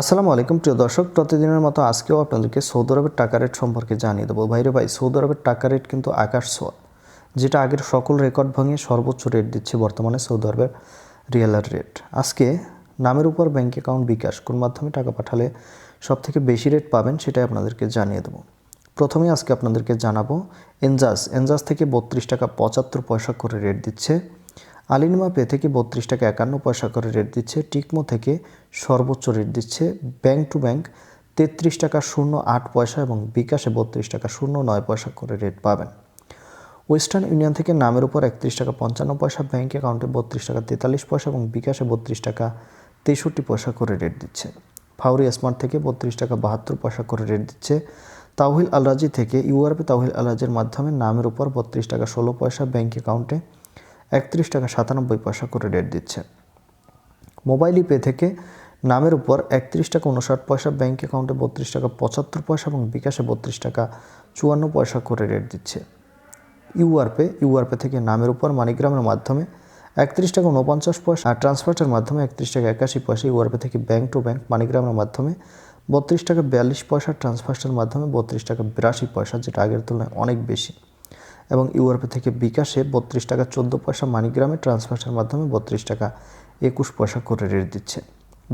আসসালামু আলাইকুম, প্রিয় দর্শক। প্রতিদিনের মতো আজকেও আপনাদেরকে সৌদি আরবের টাকা রেট সম্পর্কে জানিয়ে দেবো। ভাইরে ভাই, সৌদি আরবের টাকা রেট কিন্তু আকাশ ছোঁয়া যেটা আগের সকল রেকর্ড ভাঙিয়ে সর্বোচ্চ রেট দিচ্ছে বর্তমানে সৌদি আরবের রিয়েলার রেট। আজকে নামের উপর ব্যাঙ্ক অ্যাকাউন্ট বিকাশ, কোন মাধ্যমে টাকা পাঠালে সব থেকে বেশি রেট পাবেন সেটাই আপনাদেরকে জানিয়ে দেবো। প্রথমে আজকে আপনাদেরকে জানাব, এনজাস এনজাস থেকে বত্রিশ টাকা পঁচাত্তর পয়সা করে রেট দিচ্ছে। আলিনিমা পে থেকে বত্রিশ টাকা একান্ন পয়সা করে রেট দিচ্ছে, টিকমো থেকে সর্বোচ্চ রেট দিচ্ছে ব্যাংক টু ব্যাংক তেত্রিশ টাকা শূন্য আট পয়সা এবং বিকাশে বত্রিশ টাকা শূন্য নয় পয়সা করে রেট পাবেন। ওয়েস্টার্ন ইউনিয়ন থেকে নামের উপর একত্রিশ টাকা পঞ্চান্ন পয়সা ব্যাংক অ্যাকাউন্টে বত্রিশ টাকা তেতাল্লিশ পয়সা এবং বিকাশে বত্রিশ টাকা তেষট্টি পয়সা করে রেট দিচ্ছে। ফাউরি স্মার্ট থেকে বত্রিশ টাকা বাহাত্তর পয়সা করে রেট দিচ্ছে। তাওহিল আলরাজি থেকে ইউআরপি তাওহিল আলরাজির মাধ্যমে নামের উপর বত্রিশ টাকা ষোলো পয়সা ব্যাংক অ্যাকাউন্টে একত্রিশ টাকা সাতানব্বই পয়সা করে রেট দিচ্ছে। মোবাইল পে থেকে নামের উপর একত্রিশ টাকা উনষাট পয়সা ব্যাংক অ্যাকাউন্টে বত্রিশ টাকা পঁচাত্তর পয়সা এবং বিকাশে বত্রিশ টাকা চুয়ান্ন পয়সা করে রেট দিচ্ছে। ইউআরপে ইউআরপে থেকে নামের উপর মানিগ্রামের মাধ্যমে একত্রিশ টাকা উনপঞ্চাশ পয়সা আর ট্রান্সফার্টের মাধ্যমে একত্রিশ টাকা একাশি পয়সা ইউআরপে থেকে ব্যাঙ্ক টু ব্যাংক মানিগ্রামের মাধ্যমে বত্রিশ টাকা বিয়াল্লিশ পয়সা ট্রান্সফার্টের মাধ্যমে বত্রিশ টাকা বিরাশি পয়সা, যেটা আগের তুলনায় অনেক বেশি। এবং ইউআরপি থেকে বিকাশে বত্রিশ টাকা চোদ্দ পয়সা মানিগ্রামে ট্রান্সফার্টের মাধ্যমে বত্রিশ টাকা একুশ পয়সা করে রেট দিচ্ছে।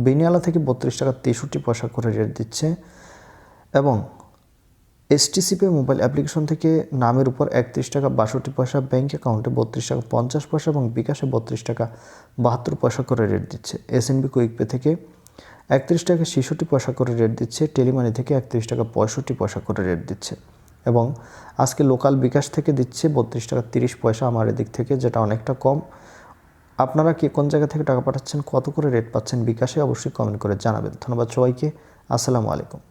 বেনিয়ালা থেকে বত্রিশ টাকা তেষট্টি পয়সা করে রেট দিচ্ছে এবং এসটিসিপি মোবাইল অ্যাপ্লিকেশন থেকে নামের উপর একত্রিশ টাকা বাষট্টি পয়সা ব্যাঙ্ক অ্যাকাউন্টে বত্রিশ টাকা পঞ্চাশ পয়সা এবং বিকাশে বত্রিশ টাকা বাহাত্তর পয়সা করে রেট দিচ্ছে। এসএনবি কুইকপে থেকে একত্রিশ টাকা ছেষট্টি পয়সা করে রেট দিচ্ছে। টেলিমানি থেকে একত্রিশ টাকা পঁয়ষট্টি পয়সা করে রেট দিচ্ছে। এবং আজকে লোকাল বিকাশ থেকে দিচ্ছে বত্রিশ টাকা তিরিশ পয়সা আমার এদিক থেকে, যেটা অনেকটা কম। আপনারা কে কোন জায়গা থেকে টাকা পাঠাচ্ছেন, কত করে রেট পাচ্ছেন, বিকাশে অবশ্যই কমেন্ট করে জানাবেন। ধন্যবাদ সবাইকে, আসসালামু আলাইকুম।